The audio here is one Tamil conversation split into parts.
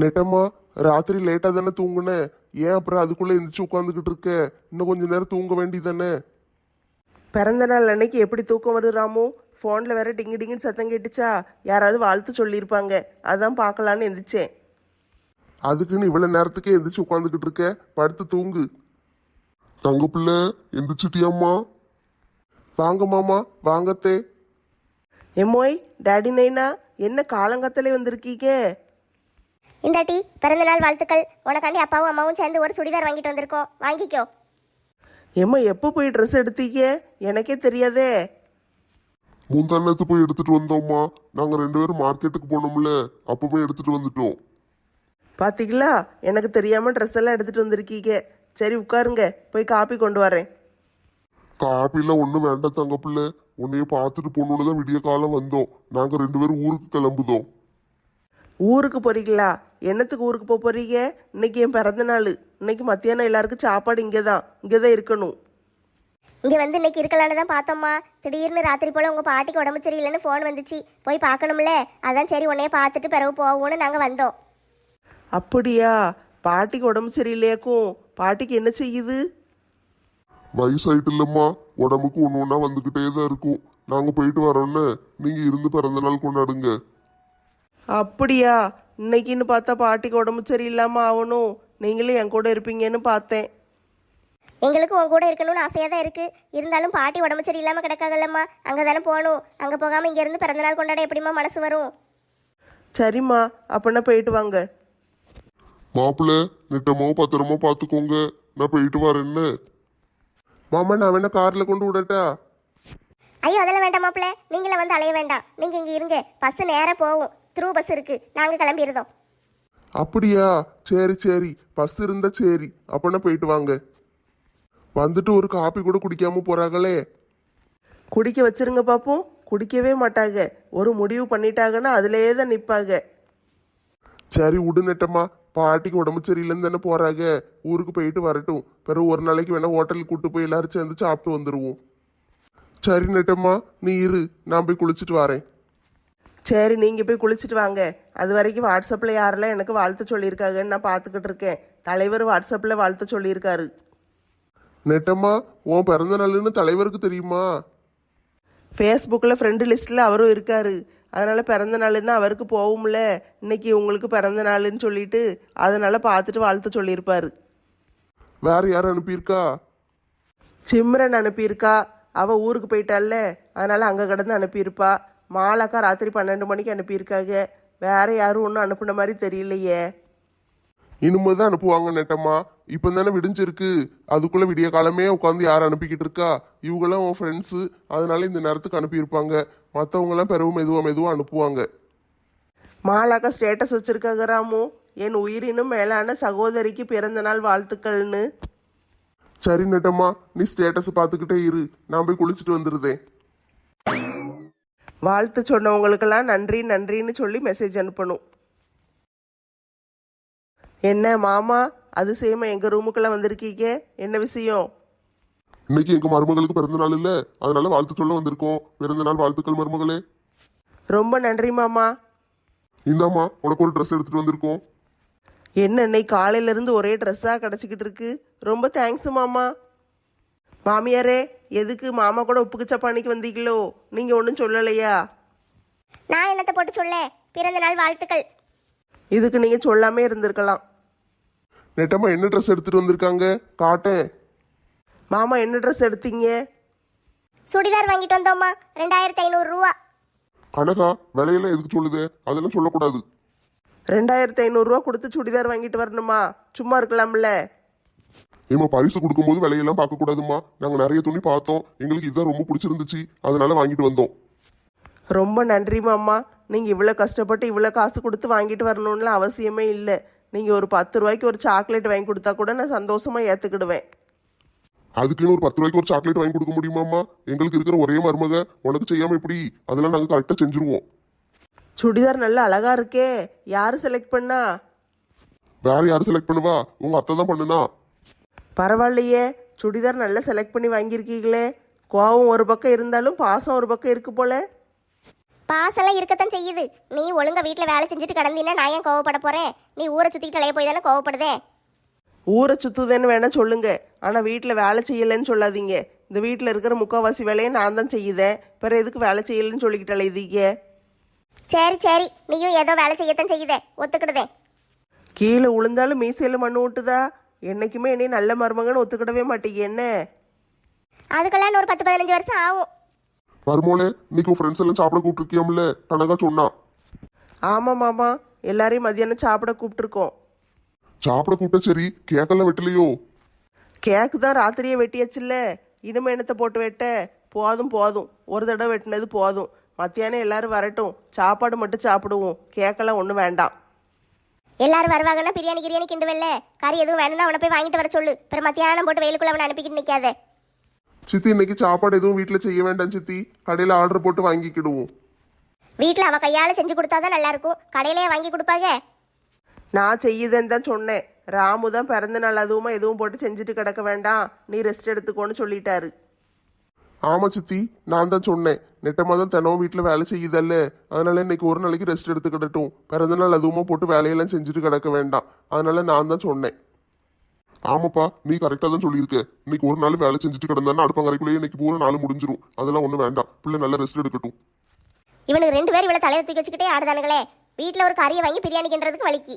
நெட்டம்மா ராத்திரி லேட்டா தானே தூங்குன? ஏன் அப்புறம் அதுக்குள்ள எந்திரிச்சு உட்காந்துக்கிட்டு இருக்க? இன்னும் கொஞ்ச நேரம் தூங்க வேண்டியதானே பிறந்த நாள் அன்னைக்கு எப்படி தூக்கம் வரும் ராமு? ஃபோனில் வேற டிங்கு டிங்குன்னு சத்தம் கேட்டுச்சா? யாராவது வாழ்த்து சொல்லியிருப்பாங்க. அதான் பார்க்கலான்னு எந்திரிச்சேன். அதுக்குன்னு இவ்வளவு நேரத்துக்கே எந்திரிச்சு உட்காந்துக்கிட்டு இருக்க? படுத்து தூங்கு. தங்க பிள்ளை எந்திரிச்சிட்டியாம்மா? வாங்க மாமா வாங்கத்தே எம்மோய் டாடி நைனா என்ன காலங்கத்திலே வந்திருக்கீங்க? இந்தாட்டி பிறந்த நாள் வாழ்த்துக்கள். உனக்காண்டி அப்பாவும் அம்மாவும் சேர்ந்து ஒரு சுடிதார் வாங்கிட்டு வந்திருக்கோம். வாங்கிக்கோ. எம்மா எப்போ போய் ட்ரெஸ் எடுத்தீங்க? எனக்கே தெரியாதே. முந்தானத்து போய் எடுத்துட்டு வந்தோம்மா. நாங்க ரெண்டு பேரும் மார்க்கெட்டுக்கு போனோம்ல அப்பவே எடுத்துட்டு வந்துட்டோம். பாத்தீங்களா? எனக்கு தெரியாம ட்ரெஸ் எல்லாம் எடுத்துட்டு வந்திருக்கீங்க. சரி உட்காருங்க. போய் காப்பி கொண்டு வரேன். காப்பிலாம் ஒன்றும் வேண்டாம் தங்க பிள்ளை. உன்னைய பார்த்துட்டு போகணுன்னு தான் விடிய காலம் வந்தோம். நாங்க ரெண்டு பேரும் ஊருக்கு கிளம்புதோம். ஊருக்கு போறீங்களா? என்னத்துக்கு ஊருக்கு போக போறீங்க? இன்னைக்கு என் பிறந்த நாள். இன்னைக்கு மத்தியானம் எல்லாருக்கும் சாப்பாடு இங்கே தான் இங்கே தான் இருக்கணும். இங்கே வந்து இன்னைக்கு இருக்கலான்னு தான் பார்த்தோம்மா. திடீர்னு ராத்திரி போல் உங்கள் பாட்டிக்கு உடம்பு சரியில்லைன்னு ஃபோன் வந்துச்சு. போய் பார்க்கணும்ல? அதான் சரி உன்னைய பார்த்துட்டு பிறகு போவோம்னு நாங்கள் வந்தோம். அப்படியா? பாட்டிக்கு உடம்பு சரியில்லையாக்கும்? பாட்டிக்கு என்ன செய்யுது? வயசாயிட்டு இல்லம்மா உடம்புக்கு ஒன்று ஒன்றா வந்துக்கிட்டே தான் இருக்கும். நாங்கள் போயிட்டு வரோன்னு நீங்கள் இருந்து பிறந்த நாள் கொண்டாடுங்க. அப்படியா? இன்னைக்குன்னு பார்த்தா பாட்டிக்கு உடம்பு சரியில்லாம ஆகணும். நீங்களும் என் கூட இருப்பீங்கன்னு பார்த்தேன். எங்களுக்கு உன் கூட இருக்கணும்னு ஆசையாக தான் இருக்குது இருந்தாலும் பாட்டி உடம்பு சரியில்லாமல் கிடக்காகல்லம்மா அங்கே தானே போகணும். அங்கே போகாமல் இங்கேருந்து பிறந்த நாள் கொண்டாட எப்படிம்மா மனசு வரும்? சரிம்மா அப்பனா போயிட்டு வாங்க. மாப்பிள்ள நெட்டமோ பத்திரமா பார்த்துக்கோங்க. நான் போயிட்டு வரேன்னு. மாமா நான் வேணா காரில் கொண்டு விடட்டா? ஐயோ அதெல்லாம் வேண்டாம் மாப்பிள்ள. நீங்களே வந்து அலைய வேண்டாம். நீங்கள் இங்கே இருங்க. பஸ்ஸு நேராக போகும். த்ரூ பஸ் இருக்குது நாங்கள் கிளம்பிடுதோம் அப்படியா? சரி சரி. பஸ் இருந்தா சரி. அப்பனா போயிட்டு வாங்க. வந்துட்டு ஒரு காப்பி கூட குடிக்காம போறாங்களே. குடிக்க வச்சிருங்க பாப்போம். குடிக்கவே மாட்டாங்க. ஒரு முடிவு பண்ணிட்டாங்கன்னா அதிலேயே தான் நிற்பாங்க சரி விடு நெட்டம்மா. பாட்டிக்கு உடம்பு சரியில்லைன்னு தானே போறாங்க. ஊருக்கு போயிட்டு வரட்டும். பிறகு ஒரு நாளைக்கு வேணா ஹோட்டலுக்கு கூட்டு போய் எல்லாரும் சேர்ந்து சாப்பிட்டு வந்துருவோம். சரி நெட்டம்மா. நீ இரு. நான் போய் குளிச்சுட்டு வரேன். சரி நீங்கள் போய் குளிச்சுட்டு வாங்க. அது வரைக்கும் வாட்ஸ்அப்பில் யாரெல்லாம் எனக்கு வாழ்த்து சொல்லியிருக்காங்கன்னு நான் பார்த்துக்கிட்டு இருக்கேன். தலைவர் வாட்ஸ்அப்பில் வாழ்த்து சொல்லியிருக்காரு. நெட்டம்மா உன் பிறந்த நாளுன்னு தலைவருக்கு தெரியுமா? ஃபேஸ்புக்கில் ஃப்ரெண்டு லிஸ்ட்டில் அவரும் இருக்காரு. அதனால் பிறந்த நாளுன்னா அவருக்கு போகும்ல. இன்னைக்கு உங்களுக்கு பிறந்த நாளுன்னு சொல்லிட்டு அதனால் பார்த்துட்டு வாழ்த்து சொல்லியிருப்பாரு. வேற யார் அனுப்பியிருக்கா? சிம்ரன் அனுப்பியிருக்கா. அவள் ஊருக்கு போயிட்டாள்ல அதனால் அங்கே கிடந்து அனுப்பியிருப்பா. மாலாக்கா ராத்திரி பன்னெண்டு மணிக்கு அனுப்பியிருக்காங்க. வேற யாரும் ஒன்றும் அனுப்புன மாதிரி தெரியலையே. இனிமே தான் அனுப்புவாங்க நெட்டம்மா. இப்போ தானே விடிஞ்சிருக்கு. அதுக்குள்ள விடிய காலமே உட்காந்து யார் அனுப்பிக்கிட்டு இருக்கா? இவங்கெல்லாம் உன் ஃப்ரெண்ட்ஸு அதனால இந்த நேரத்துக்கு அனுப்பியிருப்பாங்க. மற்றவங்கெல்லாம் பிறகு மெதுவாக மெதுவாக அனுப்புவாங்க. மாலாக்கா ஸ்டேட்டஸ் வச்சிருக்காங்க ராமு. என் உயிரினும் மேலான சகோதரிக்கு பிறந்த நாள் வாழ்த்துக்கள்னு. சரி நெட்டம்மா நீ ஸ்டேட்டஸ் பார்த்துக்கிட்டே இரு. நான் போய் குளிச்சுட்டு வந்துருதேன். வாழ்த்து சொன்னவங்களுக்கெல்லாம் நன்றி நன்றின்னு சொல்லி மெசேஜ் அனுப்பணும். என்ன மாமா அதிசயமா எங்க ரூமுக்கெல்லாம் வந்திருக்கீங்க? என்ன விஷயம்? இன்னைக்கு எங்க மருமகளுக்கு பிறந்த நாள் இல்ல. அதனால வாழ்த்து சொல்ல வந்திருக்கோம். பிறந்த நாள் வாழ்த்துக்கள் மருமகளே. ரொம்ப நன்றி மாமா. இந்தாம்மா உனக்கு ஒரு ட்ரெஸ் எடுத்துட்டு வந்திருக்கோம். என்ன இன்னைக்கு காலையில இருந்து ஒரே ட்ரெஸ்ஸாக கிடச்சிக்கிட்டு இருக்கு. ரொம்ப தேங்க்ஸ் மாமா. மாமியாரே எதுக்கு மாமா கூட உப்புக்கு சப்பானிக்கு வந்தீங்களோ? நீங்க ஒன்றும் சொல்லலையா? நான் என்னத்தை போட்டு சொல்ல? பிறந்த நாள் வாழ்த்துக்கள். இதுக்கு நீங்க சொல்லாமே இருந்திருக்கலாம். நெட்டம்மா என்ன ட்ரெஸ் எடுத்துட்டு வந்திருக்காங்க? காட்டேன் மாமா என்ன ட்ரெஸ் எடுத்தீங்க? சுடிதார் வாங்கிட்டு வந்தோம்மா. ரெண்டாயிரத்தி ஐநூறுரூவா கனகா விலையெல்லாம் எதுக்கு சொல்லுது? அதெல்லாம் சொல்லக்கூடாது. ரெண்டாயிரத்தி ஐநூறுரூவா கொடுத்து சுடிதார் வாங்கிட்டு வரணுமா? சும்மா இருக்கலாம்ல. ஏமா பரிசு கொடுக்கும்போது விலையெல்லாம் பார்க்க கூடாதுமா நாங்க நிறைய துணி பார்த்தோம். எங்களுக்கு இதுதான் ரொம்ப பிடிச்சிருந்துச்சு. அதனால வாங்கிட்டு வந்தோம். ரொம்ப நன்றி மாமா. நீங்கள் இவ்வளோ கஷ்டப்பட்டு இவ்வளோ காசு கொடுத்து வாங்கிட்டு வரணும்லாம் அவசியமே இல்லை. நீங்கள் ஒரு பத்து ரூபாய்க்கு ஒரு சாக்லேட் வாங்கி கொடுத்தா கூட நான் சந்தோஷமாக ஏற்றுக்கிடுவேன் அதுக்குன்னு ஒரு பத்து ரூபாய்க்கு ஒரு சாக்லேட் வாங்கி கொடுக்க முடியுமாம்மா எங்களுக்கு இருக்கிற ஒரே மருமக. உனக்கு செய்யாம எப்படி? அதெல்லாம் நாங்க கரெக்டா செஞ்சுருவோம். சுடிதார் நல்லா அழகா இருக்கே. யார் செலக்ட் பண்ணா? வேற யாரும் செலக்ட் பண்ணுவா? உங்க அத்தை தான் பண்ணுனா? பரவாயில்லையே சுடிதார் நல்லா செலக்ட் பண்ணி வாங்கியிருக்கீங்களே. கோவம் ஒரு பக்கம் இருந்தாலும் பாசம் ஒரு பக்கம் இருக்கு போல. பாசெல்லாம் இருக்கத்தான் செய்யுது. நீ ஒழுங்கா வீட்டில் வேலை செஞ்சுட்டு கிடந்தீன்னா நான் ஏன் கோவப்பட போறேன்? நீ ஊரை சுத்திக்கிட்டு அலைய போய் தானே கோவப்படுதே? ஊரை சுத்துதேன்னு வேணா சொல்லுங்க. ஆனால் வீட்டில் வேலை செய்யலைன்னு சொல்லாதீங்க. இந்த வீட்டில் இருக்கிற முக்கால்வாசி வேலையை நான் தான் செய்யுதேன். பிறகு எதுக்கு வேலை செய்யலைன்னு சொல்லிக்கிட்டு அலையுதீங்க? சரி சரி. நீயும் ஏதோ வேலை செய்யத்தான் செய்யுதே. ஒத்துக்கிடுதே. கீழே விழுந்தாலும் மீசையில் மண்ணு விட்டுதா என்னைக்குமே என்னை நல்ல மருமகன்னு ஒத்துக்கிடவே மாட்டீங்க என்ன? அதுக்கெல்லாம் இன்னும் ஒரு பத்து பதினஞ்சு வருஷம் ஆகும். மருமோளே இன்னைக்கு ஃப்ரெண்ட்ஸ் எல்லாம் சாப்பிட கூப்பிட்டுருக்கியாம்ல? கனகா சொன்னா. ஆமாம் மாமா. எல்லாரையும் மதியானம் சாப்பிட கூப்பிட்டுருக்கோம். சாப்பிட கூப்பிட்ட சரி கேக்கெல்லாம் வெட்டலையோ? கேக்கு தான் ராத்திரியே வெட்டியாச்சுல்ல. இனிமே என்னத்தை போட்டு வெட்ட? போதும் போதும். ஒரு தடவை வெட்டினது போதும். மத்தியானம் எல்லாரும் வரட்டும். சாப்பாடு மட்டும் சாப்பிடுவோம். கேக்கெல்லாம் ஒன்றும் வேண்டாம். எல்லாரும் வருவாங்கன்னா பிரியாணி கிரியாணி கிண்டுவல்ல. கறி எதுவும் வேணும்னா அவனை போய் வாங்கிட்டு வர சொல்லு. பிற மத்தியானம் போட்டு வெயிலுக்குள்ள அவனை அனுப்பிக்கிட்டு நிற்காத சித்தி இன்னைக்கு சாப்பாடு எதுவும் வீட்டில் செய்ய வேண்டாம் சித்தி. கடையில் ஆர்டர் போட்டு வாங்கிக்கிடுவோம். வீட்டில் அவ கையால் செஞ்சு கொடுத்தாதான் நல்லா இருக்கும் கடையிலேயே வாங்கி கொடுப்பாங்க நான் செய்யுதேன்னு தான் சொன்னேன். ராமு தான் பிறந்த நாள் அதுவுமா எதுவும் போட்டு செஞ்சுட்டு கிடக்க வேண்டாம். நீ ரெஸ்ட் எடுத்துக்கோன்னு சொல்லிட்டாரு. ஆமா சித்தி நான் தான் சொன்னேன். நெட்டமா தான் தினமும் வீட்டில் வேலை செய்யுதல்ல. அதனால இன்னைக்கு ஒரு நாளைக்கு ரெஸ்ட் எடுத்துக்கிடட்டும். பிறந்த நாள் அதுவுமா போட்டு வேலையெல்லாம் செஞ்சுட்டு கிடக்க வேண்டாம். அதனால நான் தான் சொன்னேன். ஆமாப்பா நீ கரெக்டாக தான் சொல்லியிருக்க. இன்னைக்கு ஒரு நாள் வேலை செஞ்சுட்டு கிடந்தானா அடுப்பங்கரைக்குள்ளேயே இன்னைக்கு பூரா நாள் முடிஞ்சிரும். அதெல்லாம் ஒன்றும் வேண்டாம். பிள்ளை நல்லா ரெஸ்ட் எடுக்கட்டும். இவனுக்கு ரெண்டு பேரும் இவ்வளோ தலையை தூக்கி வச்சுக்கிட்டே ஆடுதானுங்களே. வீட்டில் ஒரு கறியை வாங்கி பிரியாணி கிண்டுறதுக்கு வலிக்கு.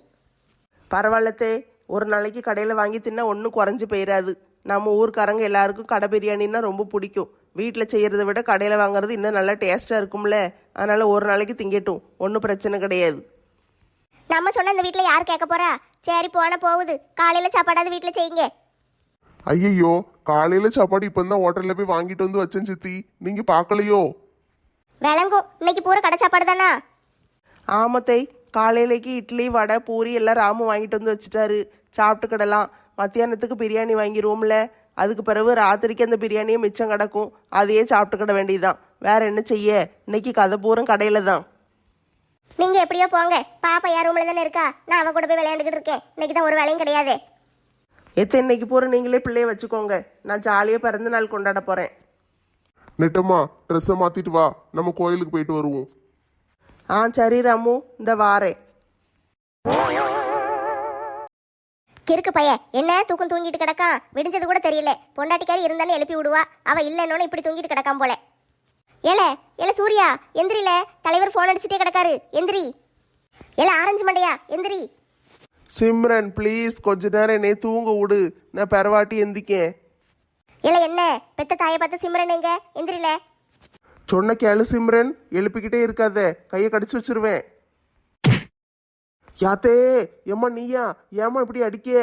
பரவாயில்லத்தே ஒரு நாளைக்கு கடையில் வாங்கி தின்னா ஒன்றும் குறைஞ்சு போயிடாது நம்ம ஊர்க்காரங்க எல்லாருக்கும் கடை பிரியாணின்னா ரொம்ப பிடிக்கும். வீட்டில் செய்கிறத விட கடையில் வாங்குறது இன்னும் நல்லா டேஸ்ட்டாக இருக்கும்ல. அதனால் ஒரு நாளைக்கு திங்கட்டும். ஒன்றும் பிரச்சனை கிடையாது. நம்ம சொன்ன இந்த வீட்டில் யார் கேட்க போறா? சரி போன போகுது. காலையில் சாப்பாடாவது வீட்டில் செய்யுங்க. ஐயையோ காலையில சாப்பாடு இப்போ தான் ஹோட்டலில் போய் வாங்கிட்டு வந்து வச்சேன் சித்தி. நீங்க பார்க்கலையோ? விளங்கும். இன்னைக்கு பூரா கடை சாப்பாடு தானா? ஆமத்தை காலையிலேக்கு இட்லி வடை பூரி எல்லாம் ராமு வாங்கிட்டு வந்து வச்சுட்டாரு. சாப்பிட்டுக்கிடலாம். மத்தியானத்துக்கு பிரியாணி வாங்கிடுவோம்ல அதுக்கு பிறகு ராத்திரிக்கு அந்த பிரியாணியே மிச்சம் கிடக்கும். அதையே சாப்பிட்டுக்கிட வேண்டியதுதான். வேற என்ன செய்ய? இன்னைக்கு கதை பூரம் கடையில் தான் நீங்க எப்படியோ போங்க. பாப்பா யார் ரூம்ல தானே இருக்கா? நான் அவ கூட போய் விளையாண்டுக்கிட்டு இருக்கேன். இன்னைக்கு தான் ஒரு வேலையும் கிடையாது. எத்த இன்னைக்கு பூரா நீங்களே பிள்ளைய வச்சுக்கோங்க. நான் ஜாலியாக பிறந்த நாள் கொண்டாட போகிறேன் நெட்டம்மா ட்ரெஸ்ஸை மாத்திட்டு வா. நம்ம கோயிலுக்கு போயிட்டு வருவோம். ஆ சரி ராமு. இந்த வாரேன். கிறுக்கு பைய என்ன தூக்கம் தூங்கிட்டு கிடக்கான்? விடிஞ்சது கூட தெரியல. பொண்டாட்டிக்காரி இருந்தானே எழுப்பி விடுவா. அவ இல்லைன்னு இப்படி தூங்கிட்டு கிடக்கான் போல. ஏல ஏல சூர்யா எந்திரில. தலைவர் ஃபோன் அடிச்சுட்டே கிடக்காரு. எந்திரி. ஏல ஆரஞ்சு மண்டையா? எந்திரி. சிம்ரன் ப்ளீஸ் கொஞ்ச நேரம் என்னை தூங்க விடு. நான் பெறவாட்டி எந்திக்கேன். ஏல என்ன? பெத்த தாயை பார்த்து சிம்ரன் எங்க? எந்திரில. சொன்ன கேளு சிம்ரன். எழுப்பிக்கிட்டே இருக்காத. கையை கடிச்சு வச்சிருவேன். யாத்தே ஏம்மா நீயா? ஏம்மா இப்படி அடிக்கே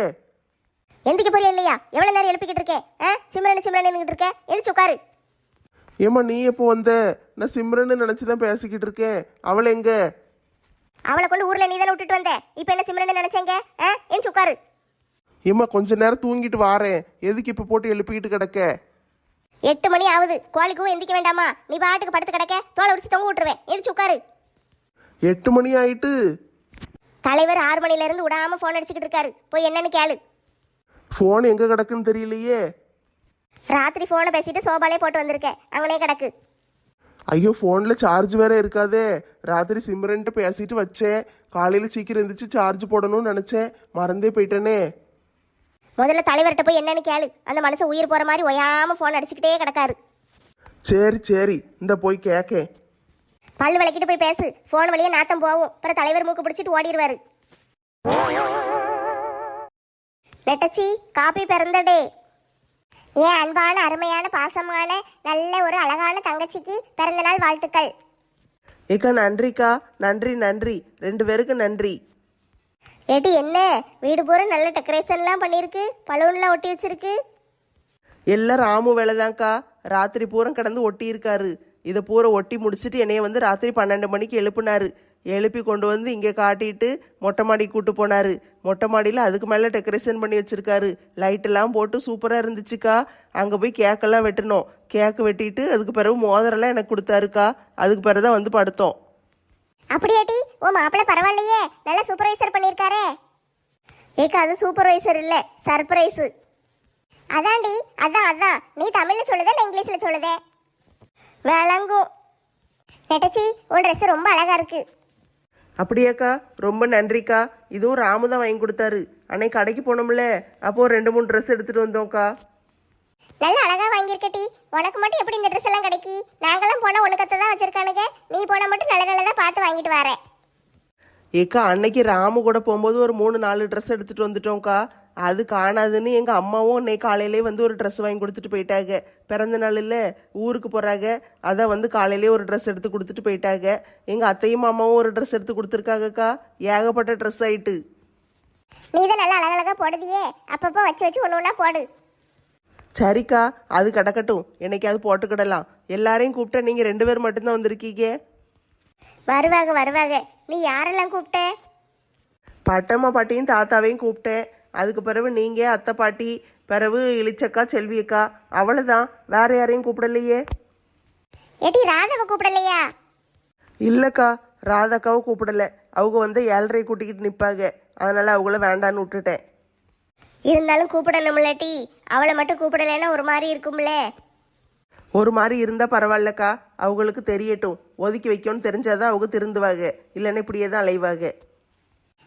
எந்திரிக்க போறியா இல்லையா? எவ்வளவு நேரம் எழுப்பிக்கிட்டு இருக்கேன் ஆ? சிம்ரன் சிம்ரன் இருக்க. எந்திரிச்சு உட்காரு. ஏம்மா நீ எப்போ வந்த? நான் சிம்ரன்னு நினச்சி தான் பேசிக்கிட்டு இருக்கேன் அவளை எங்க? அவளை கொண்டு ஊர்ல நீ தானே விட்டுட்டு வந்த? இப்போ என்ன சிம்ரன் நினைச்சேங்க? ஆ? எந்திரிச்சு உட்காரு. ஏம்மா கொஞ்ச நேரம் தூங்கிட்டு வாரேன். எதுக்கு இப்போ போட்டு எழுப்பிக்கிட்டு கிடக்க? எட்டு மணி ஆகுது. கோழிக்கும் எந்திக்க வேண்டாமா? நீ பாட்டுக்கு படுத்து கிடக்க. தோலை உரிச்சு தொங்க விட்டுருவேன். எந்திரிச்சு உட்காரு. எட்டு மணி ஆயிட்டு. தலைவர் ஆறு மணில இருந்து விடாம போன் அடிச்சுக்கிட்டு இருக்காரு. போய் என்னன்னு கேளு. ஃபோன் எங்கே கிடக்குன்னு தெரியலையே. ராத்திரி போனை பேசிட்டு சோபாலே போட்டு வந்திருக்கேன். அவனே கிடக்கு. ஐயோ ஃபோனில் சார்ஜ் வேற இருக்காதே. ராத்திரி சிம்ரன்ட்டு பேசிட்டு வச்சேன். காலையில் சீக்கிரம் எந்திரிச்சு சார்ஜ் போடணும்னு நினச்சேன். மறந்தே போயிட்டேனே. முதல்ல தலைவர்கிட்ட போய் என்னன்னு கேளு. அந்த மனுஷன் உயிர் போற மாதிரி ஒயாம போன் அடிச்சுக்கிட்டே கிடக்காரு. சரி சரி. இந்த போய் கேட்கேன் பல்லு விளக்கிட்டு போய் பேசு. போன் வழியா நாத்தம் போகும். அப்புறம் தலைவர் மூக்கு பிடிச்சிட்டு ஓடிடுவாரு நெட்டச்சி காப்பி பிறந்தடே ஏன் அன்பான அருமையான பாசமான நல்ல ஒரு அழகான தங்கச்சிக்கு பிறந்த நாள் வாழ்த்துக்கள். ஏக்கா நன்றிக்கா. நன்றி நன்றி. ரெண்டு பேருக்கு நன்றி. ஏட்டி என்ன? வீடு பூரா நல்ல டெக்கரேஷன்லாம் பண்ணியிருக்கு. பலூன்லாம் ஒட்டி வச்சிருக்கு. எல்லாம் ராமு வேலைதான்க்கா. ராத்திரி பூரம் கிடந்து ஒட்டி இருக்காரு இதை பூரா ஒட்டி முடிச்சுட்டு என்னைய வந்து ராத்திரி பன்னெண்டு மணிக்கு எழுப்பினார். எழுப்பி கொண்டு வந்து இங்கே காட்டிட்டு மொட்டை மாடிக்கு கூட்டு போனார். மொட்டை மாடியில் அதுக்கு மேலே டெக்கரேஷன் பண்ணி வச்சிருக்காரு. லைட்டெல்லாம் போட்டு சூப்பராக இருந்துச்சுக்கா. அங்கே போய் கேக்கெல்லாம் வெட்டினோம் கேக்கு வெட்டிட்டு அதுக்கு பிறகு மோதிரெல்லாம் எனக்கு கொடுத்தாருக்கா. அதுக்கு பிறகு தான் வந்து படுத்தோம். அப்படியாட்டி ஓ மாப்பிள்ள பரவாயில்லையே. நல்ல சூப்பர்வைசர் பண்ணியிருக்காரே. ஏக்கா அது சூப்பர்வைசர் இல்லை. சர்ப்ரைஸு அதான்டி அதான் அதான். நீ தமிழில் சொல்லுதே நான் இங்கிலீஷில் சொல்லுதே? விளங்கும் நெட்டச்சி உன் ட்ரெஸ் ரொம்ப அழகா இருக்கு. அப்படியாக்கா? ரொம்ப நன்றிக்கா. இதுவும் ராமு தான் வாங்கி கொடுத்தாரு. அன்னைக்கு கடைக்கு போனோம்ல. அப்போ ஒரு ரெண்டு மூணு ட்ரெஸ் எடுத்துட்டு வந்தோம்க்கா. நல்ல அழகா வாங்கியிருக்கட்டி உனக்கு மட்டும் எப்படி இந்த ட்ரெஸ் எல்லாம் கிடைக்கி? நாங்கெல்லாம் போனா உனக்கத்தை தான் வச்சிருக்கானுங்க. நீ போனா மட்டும் நல்ல நல்லதா பார்த்து வாங்கிட்டு வரேன். ஏக்கா அன்னைக்கு ராமு கூட போகும்போது ஒரு மூணு நாலு ட்ரெஸ் எடுத்துட்டு வந்துட்டோம்க்கா. அது காணாதுன்னு எங்க அம்மாவும் இன்னைக்கு காலையிலே வந்து ஒரு ட்ரெஸ் வாங்கி கொடுத்துட்டு போயிட்டாங்க. பிறந்த நாளில் ஊருக்கு போறாங்க. அதான் வந்து காலையிலே ஒரு ட்ரெஸ் எடுத்து கொடுத்துட்டு போயிட்டாங்க. எங்க அத்தையும் மாமாவும் ஒரு ட்ரெஸ் எடுத்து கொடுத்துருக்காங்கக்கா. ஏகப்பட்ட ட்ரெஸ் ஆயிட்டு. நீ தான் நல்லா அழகழகா போடுதியே. அப்பப்போ வச்சு வச்சு ஒன்று ஒன்றா போடு. சரிக்கா அது கிடக்கட்டும். என்னைக்காவது போட்டுக்கிடலாம் எல்லாரையும் கூப்பிட்டா நீங்க ரெண்டு பேர் மட்டும்தான் வந்திருக்கீங்க? வருவாங்க வருவாங்க. நீ யாரெல்லாம் கூப்பிட்ட? பட்டம்மா பாட்டியும் தாத்தாவையும் கூப்பிட்டேன். அதுக்கு பிறகு நீங்க அத்தை பாட்டி பிறகு இளிச்சக்கா செல்வி அக்கா அவ்வளோதான் வேற யாரையும் கூப்பிடலையே. ஏட்டி ராதவை கூப்பிடலையா? இல்லைக்கா ராதாக்காவை கூப்பிடல. அவங்க வந்து ஏழரை கூட்டிக்கிட்டு நிற்பாங்க அதனால அவங்கள வேண்டான்னு விட்டுட்டேன். இருந்தாலும் கூப்பிடணும்ல டி அவளை மட்டும் கூப்பிடலைன்னா ஒரு மாதிரி இருக்கும்ல. ஒரு மாதிரி இருந்தால் பரவாயில்லக்கா. அவங்களுக்கு தெரியட்டும். ஒதுக்கி வைக்கணும்னு தெரிஞ்சாதான் அவங்க திருந்துவாங்க. இல்லைன்னா இப்படியே தான் அலைவாங்க.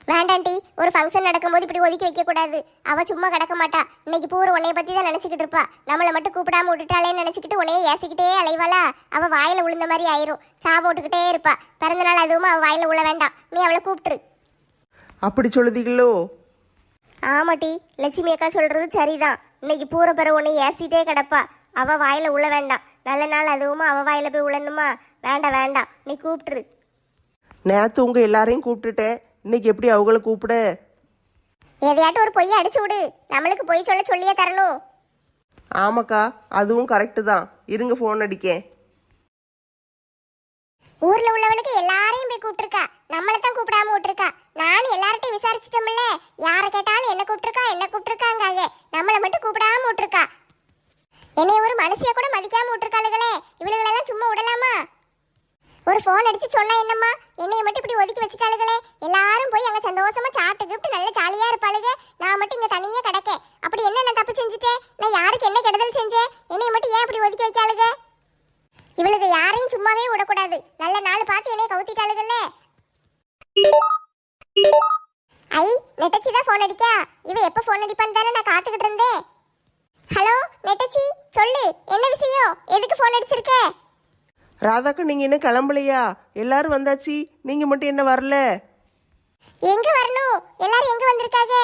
வேண்டாம் டி ஒரு ஃபங்க்ஷன் நடக்கும்போது இப்படி ஒதுக்கி வைக்க கூடாது அவ சும்மா கிடக்க மாட்டா. இன்னைக்கு பூரா உன்னைய பத்தி தான் நினைச்சுக்கிட்டு இருப்பா. நம்மளை மட்டும் கூப்பிடாம விட்டுட்டாலே நினைச்சுக்கிட்டு உன்னைய ஏசிக்கிட்டே அலைவாளா? அவ வாயில விழுந்த மாதிரி ஆயிரும். சா போட்டுக்கிட்டே இருப்பா. பிறந்த நாள் அதுவும் அவ வாயில உள்ள வேண்டாம். நீ அவளை கூப்பிட்டுரு. அப்படி சொல்லுதீங்களோ? ஆமாட்டி லட்சுமி அக்கா சொல்றது சரிதான். இன்னைக்கு பூர பிற உன்னை ஏசிட்டே கிடப்பா. அவ வாயில உள்ள வேண்டாம். நல்ல நாள் அதுவும் அவ வாயில போய் உழணுமா? வேண்டாம் வேண்டாம். நீ கூப்பிட்டுரு. நேற்று உங்கள் எல்லாரையும் கூப்பிட்டுட்டேன். இன்னைக்கு எப்படி அவங்கள கூப்பிட? எதையாட்டும் ஒரு பொய்யை அடிச்சு விடு. நம்மளுக்கு பொய் சொல்ல சொல்லியே தரணும். ஆமாக்கா அதுவும் கரெக்டு தான். இருங்க ஃபோன் அடிக்கேன். ஊர்ல உள்ளவளுக்கு எல்லாரையும் போய் கூப்பிட்டுருக்கா. நம்மளை தான் கூப்பிடாம விட்டுருக்கா. நானும் எல்லார்ட்டையும் விசாரிச்சிட்டோம்ல. யாரை கேட்டாலும் என்ன கூப்பிட்டுருக்கா என்ன கூப்பிட்டுருக்காங்க நம்மளை மட்டும் கூப்பிடாம விட்டுருக்கா. என்னைய ஒரு மனசிய கூட மதிக்காம விட்டுருக்காளுகளே. இவளுகளெல்லாம் சும்மா விடலாமா ஒரு ஃபோன் அடிச்சு சொன்னா என்னம்மா? என்னைய மட்டும் இப்படி ஒதுக்கி வச்சுட்டாளுகளே? எல்லாரும் போய் அங்க சந்தோஷமா சாப்பிட்டு கிப்ட்டு நல்ல ஜாலியா இருப்பாளுக. நான் மட்டும் இங்க தனியா கிடக்க அப்படி என்ன நான் தப்பு செஞ்சுட்டேன்? நான் யாருக்கு என்ன கெடுதல் செஞ்சேன்? என்னைய மட்டும் ஏன் இப்படி ஒதுக்கி வைக்காளுக? இவளுக்கு யாரையும் சும்மாவே விடக்கூடாது. நல்ல நாள் பார்த்து என்னைய கவுத்திட்டாளுகள்ல. ஐ நெட்டச்சி தான் ஃபோன் அடிக்கா? இவ எப்போ ஃபோன் அடிப்பான்னு தானே நான் காத்துக்கிட்டு இருந்தேன். ஹலோ நெட்டச்சி சொல்லு என்ன விஷயம்? எதுக்கு ஃபோன் அடிச்சிருக்கேன் ராதாக்கா நீங்கள் என்ன கிளம்பலையா? எல்லாரும் வந்தாச்சு. நீங்கள் மட்டும் என்ன வரல? எங்க வரணும்? எல்லாரும் எங்க வந்திருக்காங்க?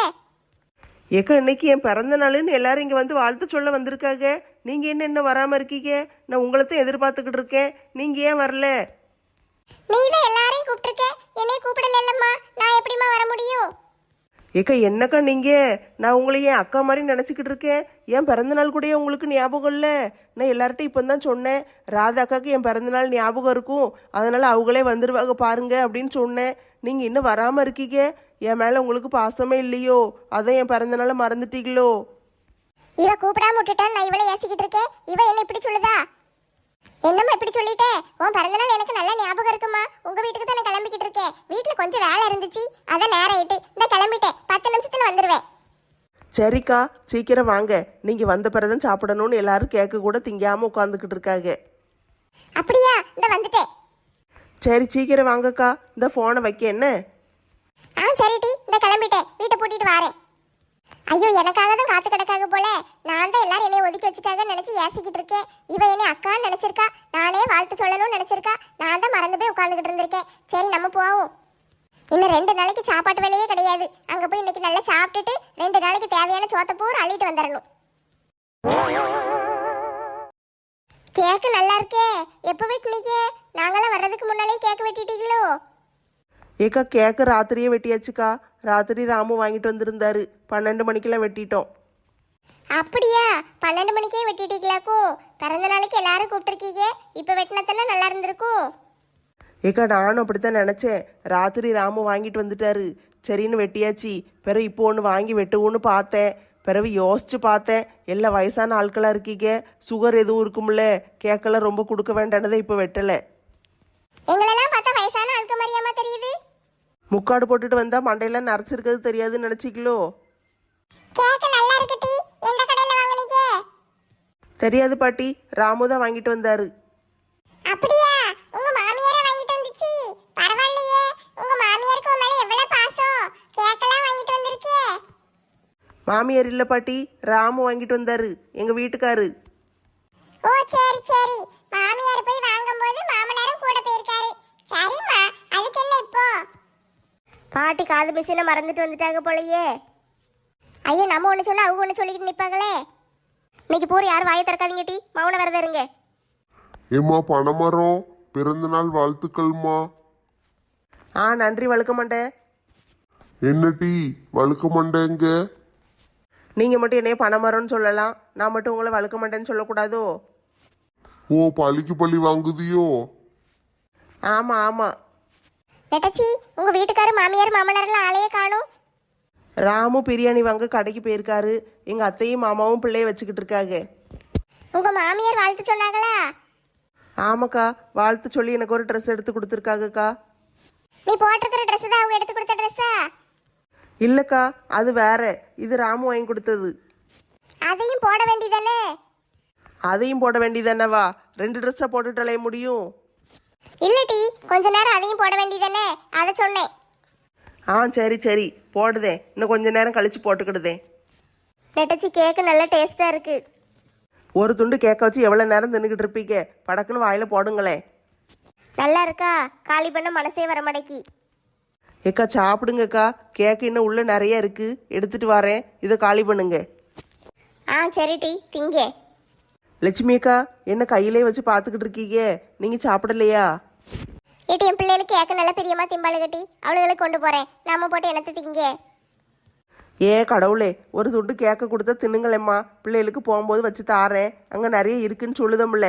ஏக்கா இன்னைக்கு என் பிறந்த நாளுன்னு எல்லாரும் இங்கே வந்து வாழ்த்து சொல்ல வந்திருக்காங்க. நீங்கள் என்ன இன்னும் வராமல் இருக்கீங்க? நான் உங்களை தான் எதிர்பார்த்துக்கிட்டு இருக்கேன். நீங்கள் ஏன் வரல? நீ தான் எல்லாரையும் கூப்பிட்டுருக்க. என்னைய கூப்பிடல நான் எப்படிம்மா வர முடியும்? ஏக்கா என்னக்கா நீங்கள் நான் உங்களை என் அக்கா மாதிரி நினச்சிக்கிட்டு இருக்கேன். என் பிறந்தநாள் கூட கூடயே உங்களுக்கு ஞாபகம் இல்லை? நான் எல்லார்ட்டையும் இப்போ தான் சொன்னேன். ராதா அக்காவுக்கு என் பிறந்தநாள் ஞாபகம் இருக்கும். அதனால் அவங்களே வந்துடுவாங்க பாருங்க அப்படின்னு சொன்னேன். நீங்கள் இன்னும் வராமல் இருக்கீங்க. என் மேலே உங்களுக்கு பாசமே இல்லையோ? அதான் என் பிறந்தநாளை மறந்துட்டீங்களோ? இவ கூப்பிடாம விட்டுட்டான் நான் இவளை ஏசிக்கிட்டு இருக்கேன். இவ என்ன இப்படி சொல்லுதா? என்னம்மா இப்படி சொல்லிட்டே? உன் பிறந்த நாள் எனக்கு நல்ல ஞாபகம் இருக்குமா? உங்க வீட்டுக்கு தான் நான் கிளம்பிக்கிட்டு இருக்கேன் வீட்டுல கொஞ்சம் வேலை இருந்துச்சு. அதான் நேரம் ஆயிட்டு இந்த கிளம்பிட்டேன். பத்து நிமிஷத்துல வந்துருவேன். சரிக்கா சீக்கிரம் வாங்க. நீங்கள் வந்த பிறதான் சாப்பிடணும்னு எல்லாரும் கேட்க கூட திங்காமல் உட்காந்துக்கிட்டு இருக்காங்க. அப்படியா? இந்த வந்துட்டேன். சரி சீக்கிரம் வாங்கக்கா. இந்த ஃபோனை வைக்க என்ன? ஆ சரி டி. இந்த கிளம்பிட்டேன். வீட்டை பூட்டிட்டு வாரேன். ஐயோ எனக்காக தான் காத்து கிடக்காக போல. நான் தான் எல்லாரும் என்னைய ஒதுக்கி வச்சுட்டாங்கன்னு நினைச்சு ஏசிக்கிட்டு இருக்கேன். இவ என்னை அக்கான்னு நினைச்சிருக்கா? நானே வாழ்த்து சொல்லணும்னு நினைச்சிருக்கா? நான் தான் மறந்து போய் உட்காந்துக்கிட்டு இருந்திருக்கேன். சரி நம்ம போவோம். இன்னும் ரெண்டு நாளைக்கு சாப்பாட்டு வேலையே கிடையாது. அங்க போய் இன்னைக்கு நல்லா சாப்பிட்டுட்டு ரெண்டு நாளைக்கு தேவையான சோத்த பூரா அள்ளிட்டு வந்துடணும் கேக்கு நல்லா இருக்கே. எப்போ வெட்டினீங்க நாங்களாம் வர்றதுக்கு முன்னாலே கேக் வெட்டிட்டீங்களோ? ஏக்கா கேக்கு ராத்திரியே வெட்டியாச்சுக்கா. ராத்திரி ராமு வாங்கிட்டு வந்திருந்தாரு. பன்னெண்டு மணிக்கெல்லாம் வெட்டிட்டோம். அப்படியா? பன்னெண்டு மணிக்கே வெட்டிட்டீங்களாக்கும் பிறந்த நாளைக்கு எல்லாரும் கூப்பிட்டுருக்கீங்க. இப்போ வெட்டினத்தானே நல்லா இருந்திருக்கும்? ஏக்கா நானும் அப்படித்தான் நினச்சேன். ராத்திரி ராமு வாங்கிட்டு வந்துட்டாரு. சரின்னு வெட்டியாச்சு. பிறகு இப்போ ஒன்று வாங்கி வெட்டுவோன்னு பார்த்தேன். பிறகு யோசிச்சு பார்த்தேன். எல்லா வயசான ஆட்களாக இருக்கீங்க. சுகர் எதுவும் இருக்கும்ல. கேக்கெல்லாம் ரொம்ப கொடுக்க வேண்டானதை இப்போ வெட்டலை. எங்களெல்லாம் பார்த்தா வயசான ஆளுக்கு மாதிரியாமா தெரியுது. முக்காடு போட்டுட்டு வந்தால் மண்டையெல்லாம் நரைச்சிருக்கிறது தெரியாதுன்னு நினச்சிக்கலோ? கேக் நல்லா இருக்கு டி. எந்த கடையில வாங்குனீங்க? தெரியாது பாட்டி. ராமு தான் வாங்கிட்டு வந்தாரு. அப்படியா? உங்க மாமியாரே வாங்கிட்டு வந்துச்சு. பரவாயில்லையே. உங்க மாமியாருக்கு உன் மேல எவ்வளவு பாசம்? கேக்கெல்லாம் வாங்கிட்டு வந்திருக்கே. மாமியார் இல்ல பாட்டி. ராமு வாங்கிட்டு வந்தாரு. எங்க வீட்டுக்காரு. ஓ சரி சரி. மாமியார் போய் வாங்கும்போது மாமனாரும் கூட போயிருக்காரு. சரிம்மா. அதுக்கு என்ன இப்போ? பாட்டி காது பேசின மறந்துட்டு வந்துட்டாங்க போலயே. ஐயோ நம்ம ஒன்று சொல்ல அவங்க ஒன்று சொல்லிக்கிட்டு நிற்பாங்களே இன்னைக்கு பூரா யாரும் வாயை திறக்காதீங்க டி. மௌன விரதம் இருங்க. ஏம்மா பணமரம் பிறந்தநாள் வாழ்த்துக்கள்மா. ஆ நன்றி வழுக்க மாட்டேன் என்ன டீ? வழுக்க மாட்டேங்க நீங்கள் மட்டும் என்னைய பணமரம்னு சொல்லலாம். நான் மட்டும் உங்களை வழுக்க மாட்டேன்னு சொல்லக்கூடாதோ? ஓ பழிக்கு பழி வாங்குதியோ? ஆமாம் ஆமாம் நெட்டச்சி உங்க வீட்டுக்காரு மாமியார் மாமனார்லாம் ஆளையே காணும். ராமு பிரியாணி வாங்க கடைக்கு போயிருக்காரு. எங்கள் அத்தையும் மாமாவும் பிள்ளைய வச்சுக்கிட்டு இருக்காங்க. உங்க மாமியார் வாழ்த்து சொன்னாங்களா? ஆமாக்கா வாழ்த்து சொல்லி எனக்கு ஒரு ட்ரெஸ் எடுத்து கொடுத்துருக்காங்கக்கா. நீ போட்டிருக்கிற ட்ரெஸ் தான் அவங்க எடுத்து கொடுத்த ட்ரெஸ்ஸா இல்லைக்கா அது வேற. இது ராமு வாங்கி கொடுத்தது. அதையும் போட வேண்டியதானே? அதையும் போட வேண்டியதானவா? ரெண்டு ட்ரெஸ்ஸை போட்டுட்டு அலைய முடியும். இல்லடி கொஞ்ச நேரம் அதையும் போட வேண்டியதானே? அதை சொன்னேன். ஆ சரி சரி. போடுதேன் இன்னும் கொஞ்ச நேரம் கழிச்சு போட்டுக்கிடுதேன் நெட்டச்சி கேக்கு நல்ல டேஸ்டா இருக்கு. ஒரு துண்டு கேக்க வச்சு எவ்வளோ நேரம் தின்னுக்கிட்டு இருப்பீங்க? படக்குன்னு வாயில் போடுங்களேன் நல்லா இருக்கா? காலி பண்ண மனசே வர மடக்கி ஏக்கா சாப்பிடுங்கக்கா. கேக்கு இன்னும் உள்ள நிறைய இருக்கு. எடுத்துட்டு வரேன். இதை காலி பண்ணுங்க. ஆ சரி டி திங்க. லட்சுமி அக்கா என்ன கையிலே வச்சு பார்த்துக்கிட்டு இருக்கீங்க? நீங்கள் சாப்பிடலையா? ஏட்டி என் பிள்ளைகளுக்கு கேக்கு நல்ல பிரியமா திம்பாளு கட்டி. அவளுகளுக்கு கொண்டு போறேன். நாம போட்டு என்னத்து திங்க? ஏ கடவுளே ஒரு துண்டு கேக்க கொடுத்தா தின்னுங்களேம்மா. பிள்ளைகளுக்கு போகும்போது வச்சு தாரேன். அங்கே நிறைய இருக்குன்னு சொல்லுதம்ல.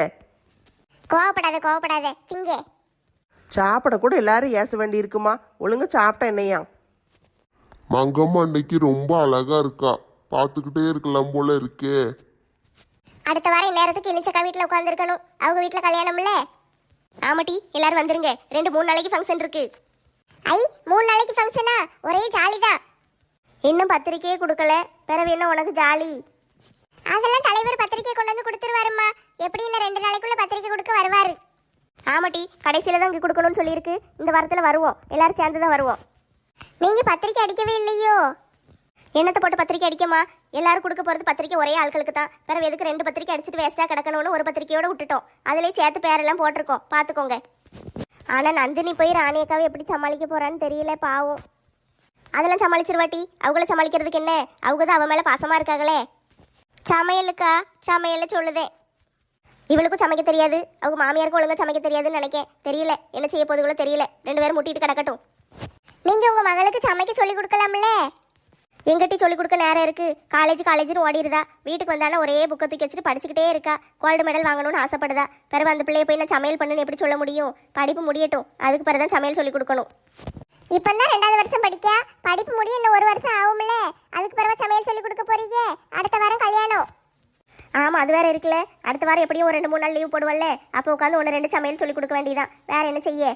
கோவப்படாத கோவப்படாத. திங்க. சாப்பிட கூட எல்லாரும் ஏச வேண்டி இருக்குமா ஒழுங்கா சாப்பிட்டா என்னையா? மங்கம்மா அன்னைக்கு ரொம்ப அழகா இருக்கா. பார்த்துக்கிட்டே இருக்கலாம் போல இருக்கே. அடுத்த வாரம் இந்நேரத்துக்கு இளிச்சக்கா வீட்டில் உட்காந்துருக்கணும் அவங்க வீட்டில் கல்யாணம்ல? ஆமாட்டி எல்லாரும் வந்துருங்க. ரெண்டு மூணு நாளைக்கு ஃபங்க்ஷன் இருக்கு. ஐ மூணு நாளைக்கு ஃபங்க்ஷனா ஒரே ஜாலி தான் இன்னும் பத்திரிக்கையே கொடுக்கல. பிறகு என்ன உனக்கு ஜாலி? அதெல்லாம் தலைவர் பத்திரிக்கை கொண்டு வந்து கொடுத்துருவாருமா எப்படி இன்னும் ரெண்டு நாளைக்குள்ள பத்திரிக்கை கொடுக்க வருவாரு? ஆமாட்டி கடைசியில தான் இங்கே கொடுக்கணும்னு சொல்லியிருக்கு. இந்த வாரத்தில் வருவோம். எல்லாரும் சேர்ந்து தான் வருவோம். நீங்க பத்திரிக்கை அடிக்கவே இல்லையோ? என்னத்தை போட்டு பத்திரிக்கை அடிக்கமா எல்லாரும் கொடுக்க போகிறது பத்திரிக்கை ஒரே ஆட்களுக்கு தான். பிறகு எதுக்கு ரெண்டு பத்திரிக்கை அடிச்சுட்டு வேஸ்ட்டாக கிடக்கணும்னு ஒரு பத்திரிக்கையோட விட்டுட்டோம். அதிலே சேர்த்து பேரெல்லாம் போட்டிருக்கோம். பார்த்துக்கோங்க ஆனால் நந்தினி போய் ராணி அக்காவை எப்படி சமாளிக்க போகிறான்னு தெரியல பாவம். அதெல்லாம் சமாளிச்சிருவாட்டி அவங்கள சமாளிக்கிறதுக்கு என்ன? அவங்க தான் அவன் மேலே பாசமாக இருக்காங்களே. சமையலுக்கா? சமையலில் சொல்லுதே. இவளுக்கும் சமைக்க தெரியாது. அவங்க மாமியாருக்கும் ஒழுங்காக சமைக்க தெரியாதுன்னு நினைக்கேன். தெரியல. என்ன செய்ய போதுகளோ தெரியல. ரெண்டு பேரும் முட்டிட்டு கிடக்கட்டும். நீங்கள் உங்கள் மகளுக்கு சமைக்க சொல்லி கொடுக்கலாம்ல? எங்கிட்ட சொல்லிக் கொடுக்க நேரம் இருக்கு. காலேஜ் காலேஜ்னு ஓடிடுதா வீட்டுக்கு வந்தாலும் ஒரே புக்கை தூக்கி வச்சுட்டு படிச்சுக்கிட்டே இருக்கா. கோல்டு மெடல் வாங்கணும்னு ஆசைப்படுதா. பிறகு அந்த பிள்ளைய போய் நான் சமையல் பண்ணுன்னு எப்படி சொல்ல முடியும்? படிப்பு முடியட்டும். அதுக்கு பிறகு தான் சமையல் சொல்லி கொடுக்கணும். இப்போ தான் ரெண்டாவது வருஷம் படிக்க படிப்பு முடிய இன்னும் ஒரு வருஷம் ஆகும்ல. அதுக்கு பிறகு சமையல் சொல்லி கொடுக்க போறீங்க. அடுத்த வாரம் கல்யாணம். ஆமாம் அது வேற இருக்குல்ல. அடுத்த வாரம் எப்படியும் ஒரு ரெண்டு மூணு நாள் லீவ் போடுவல்ல அப்போ உட்காந்து ஒன்று ரெண்டு சமையல் சொல்லி கொடுக்க வேண்டியதான் வேற என்ன செய்ய?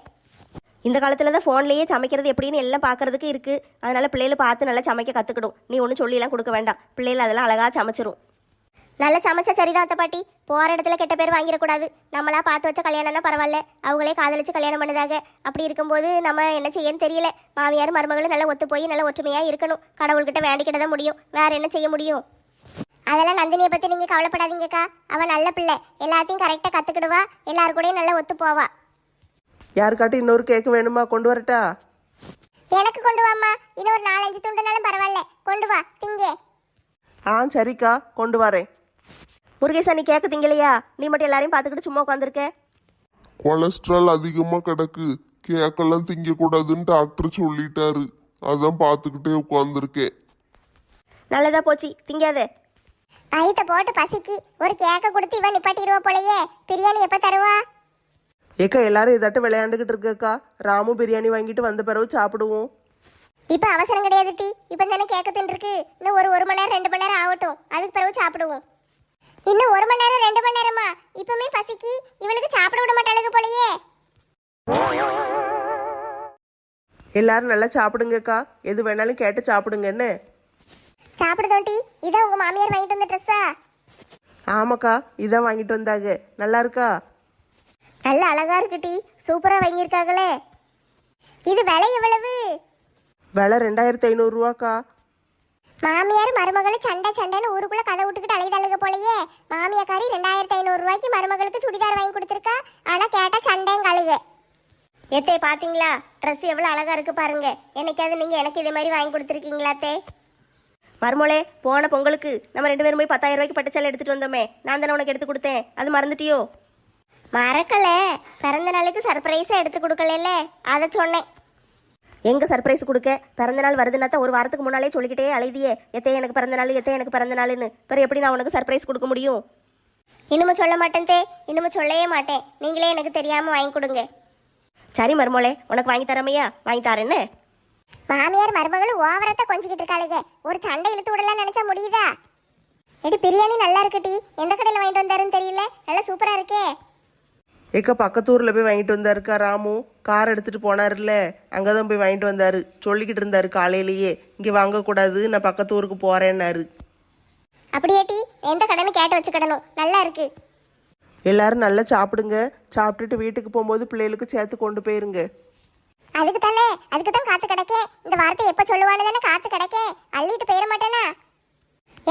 இந்த காலத்தில் தான் ஃபோன்லேயே சமைக்கிறது எப்படின்னு எல்லாம் பார்க்கறதுக்கு இருக்குது அதனால பிள்ளைகளை பார்த்து நல்லா சமைக்க கற்றுக்கிடும் நீ ஒன்றும் சொல்லிலாம் கொடுக்க வேண்டாம். பிள்ளைகள் அதெல்லாம் அழகாக சமைச்சிரும். நல்லா சமைச்சா சரிதான் அத்தை பாட்டி. போகிற இடத்துல கெட்ட பேர் வாங்கிடக்கூடாது. நம்மளா பார்த்து வச்ச கல்யாணம்னா பரவாயில்ல. அவங்களே காதலிச்சு கல்யாணம் பண்ணுதாக அப்படி இருக்கும்போது நம்ம என்ன செய்யன்னு தெரியல. மாமியார் மருமகளும் நல்லா ஒத்து போய் நல்லா ஒற்றுமையாக இருக்கணும். கடவுள்கிட்ட வேண்டிக்கிட்ட தான் முடியும். வேற என்ன செய்ய முடியும்? அதெல்லாம் நந்தினியை பற்றி நீங்க கவலைப்படாதீங்கக்கா. அவள் நல்ல பிள்ளை. எல்லாத்தையும் கரெக்டாக கற்றுக்கிடுவா எல்லாரு கூடயும் நல்லா ஒத்து போவா யாருக்காட்டும் இன்னொரு கேக்கு வேணுமா? கொண்டு வரட்டா? எனக்கு கொண்டு வாம்மா. இன்னும் ஒரு நாலஞ்சு துண்டுனாலும் பரவாயில்ல. கொண்டு வா திங்க. ஆ சரிக்கா. கொண்டு வரேன். முருகேசா நீ கேட்க திங்கலையா? நீ மட்டும் எல்லாரையும் பார்த்துக்கிட்டு சும்மா உட்காந்துருக்க? கொலஸ்ட்ரால் அதிகமா கிடக்கு. கேக்கெல்லாம் திங்க கூடாதுன்னு டாக்டர் சொல்லிட்டாரு. அதான் பார்த்துக்கிட்டே உட்காந்துருக்கேன். நல்லதா போச்சு. திங்காத. வயித்தை போட்டு பசிக்கு. ஒரு கேக்க கொடுத்து இவன் நிப்பாட்டிடுவா போலயே. பிரியாணி எப்ப தருவா? ஏக்கா எல்லாரும் இதாட்ட விளையாண்டுக்கிட்டு இருக்கக்கா. ராமு பிரியாணி வாங்கிட்டு வந்த பிறகு சாப்பிடுவோம். இப்ப அவசரம் கிடையாது டி. இப்ப தானே கேக்க தின்றுருக்கு. இன்னும் ஒரு ஒரு மணி நேரம் ரெண்டு மணி நேரம் ஆகட்டும். அதுக்கு பிறகு சாப்பிடுவோம். இன்னும் ஒரு மணி நேரம் ரெண்டு மணி நேரமா? இப்பவுமே பசிக்கு. இவளுக்கு சாப்பிட விட மாட்டாளுங்க போலயே. எல்லாரும் நல்லா சாப்பிடுங்கக்கா. எது வேணாலும் கேட்டு சாப்பிடுங்க என்ன? சாப்பிடுதோம் டி. இதான் உங்க மாமியார் வாங்கிட்டு வந்த ட்ரெஸ்ஸா ஆமாக்கா இதான் வாங்கிட்டு வந்தாங்க. நல்லா இருக்கா? நல்ல அழகா இருக்கு டீ. சூப்பரா வாங்கியிருக்காங்களே. இது விலை எவ்வளவு? விலை ரெண்டாயிரத்தி ஐநூறுரூவாக்கா மாமியார் மருமகளும் சண்டை சண்டைன்னு ஊருக்குள்ள கதை விட்டுக்கிட்டு அலைதழுக போலயே. மாமியாக்காரி ரெண்டாயிரத்தி ஐநூறு ரூபாய்க்கு மருமகளுக்கு சுடிதார் வாங்கி கொடுத்துருக்கா. ஆனா கேட்டா சண்டையும் கழுகு. எத்தே பாத்தீங்களா? ட்ரெஸ் எவ்வளோ அழகா இருக்கு பாருங்க. என்னைக்காவது நீங்க எனக்கு இதே மாதிரி வாங்கி கொடுத்துருக்கீங்களா தே மருமோளே போன பொங்கலுக்கு நம்ம ரெண்டு பேரும் போய் பத்தாயிரம் ரூபாய்க்கு பட்டுச்சாலை எடுத்துட்டு வந்தோமே. நான் தானே உனக்கு எடுத்து கொடுத்தேன். அது மறந்துட்டியோ? மறக்கல. பிறந்த நாளுக்கு சர்ப்ரைஸா எடுத்து கொடுக்கல அதை சொன்னேன். எங்க சர்ப்ரைஸ் கொடுக்க? பிறந்த நாள் வருதுன்னா தான் ஒரு வாரத்துக்கு முன்னாலே சொல்லிக்கிட்டே அழுதியே எத்தே எனக்கு பிறந்த நாள் எத்தே எனக்கு பிறந்த நாள்னு பிறகு எப்படி நான் உனக்கு சர்ப்ரைஸ் கொடுக்க முடியும்? இன்னும் சொல்ல மாட்டேன் தே. இன்னும் சொல்லவே மாட்டேன். நீங்களே எனக்கு தெரியாம வாங்கி கொடுங்க. சரி மருமோளே உனக்கு வாங்கி தரமையா? வாங்கி தரேன்னு மாமியார் மருமகளும் ஓவரத்தை கொஞ்சிக்கிட்டு இருக்காளுங்க ஒரு சண்டை இழுத்து விடலாம் நினைச்சா முடியுதா? எடி பிரியாணி நல்லா இருக்குடி எந்த கடையில் வாங்கிட்டு வந்தாருன்னு தெரியல? நல்லா சூப்பரா இருக்கே. ஏக்கா பக்கத்தூரில் போய் வாங்கிட்டு வந்தாருக்கா ராமு? கார் எடுத்துகிட்டு போனார்ல அங்கே தான் போய் வாங்கிட்டு வந்தார். சொல்லிக்கிட்டு இருந்தாரு காலையிலேயே. இங்கே வாங்கக்கூடாது நான் பக்கத்தூருக்கு போகிறேன்னாரு அப்படியேட்டி எந்த கடைன்னு கேட்டு வச்சுக்கிடணும். நல்லா இருக்கு. எல்லாரும் நல்லா சாப்பிடுங்க. சாப்பிட்டுட்டு வீட்டுக்கு போகும்போது பிள்ளைகளுக்கு சேர்த்து கொண்டு போயிருங்க. அதுக்கு தானே அதுக்கு தான் காத்து கிடக்கே. இந்த வார்த்தை எப்ப சொல்லுவான்னு தானே காத்து கிடக்கே. அள்ளிட்டு போயிட மாட்டேனா?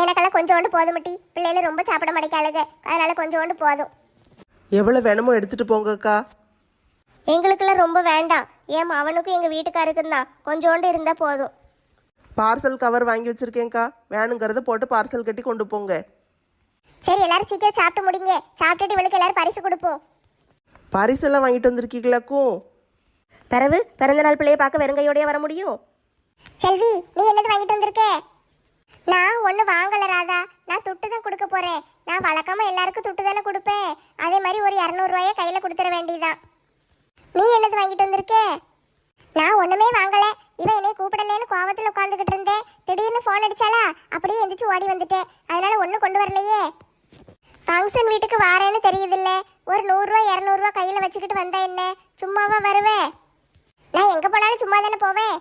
எனக்கெல்லாம் கொஞ்சோண்டு போதுமட்டி பிள்ளைகள் ரொம்ப சாப்பிட மாட்டேக்காளுங்க அதனால கொஞ்சோண்டு போதும். எவ்வளோ வேணுமோ எடுத்துகிட்டு போங்கக்கா. எங்களுக்கெல்லாம் ரொம்ப வேண்டாம். ஏன் அவனுக்கும் எங்க வீட்டுக்காருக்கும் தான். கொஞ்சோண்டு இருந்தா போதும். பார்சல் கவர் வாங்கி வச்சுருக்கேங்க்கா வேணுங்கிறத போட்டு பார்சல் கட்டி கொண்டு போங்க. சரி எல்லாரும் சீக்கிரம் சாப்பிட்டு முடிங்க. சாப்பிட்டுட்டு இவளுக்கு எல்லாரும் பரிசு கொடுப்போம். பரிசெல்லாம் வாங்கிட்டு வந்திருக்கீங்களாக்கும் பிறகு பிறந்த நாள் பிள்ளைய பார்க்க வெறுங்கையோடய வர முடியும்? செல்வி நீ என்னது வாங்கிட்டு வந்திருக்க? நான் ஒன்றும் வாங்கல ராதா. நான் துட்டு தான் கொடுக்க போகிறேன் நான் வழக்கமாக எல்லாருக்கும் துட்டு தானே கொடுப்பேன். அதே மாதிரி ஒரு இரநூறுவாயை கையில் கொடுத்துட வேண்டியதான் நீ என்னது வாங்கிட்டு வந்திருக்க? நான் ஒன்றுமே வாங்கலை. இவன் என்னை கூப்பிடலன்னு கோவத்தில் உட்காந்துக்கிட்டு இருந்தேன். திடீர்னு ஃபோன் அடிச்சாலா அப்படியே எந்திரிச்சு ஓடி வந்துட்டேன். அதனால ஒன்றும் கொண்டு வரலையே. ஃபங்க்ஷன் வீட்டுக்கு வாரேன்னு தெரியுதில்ல. ஒரு நூறுரூவா இரநூறுவா கையில் வச்சுக்கிட்டு வந்தா என்ன? சும்மாவா வருவேன் நான் எங்கே போனாலும் சும்மா தானே போவேன்.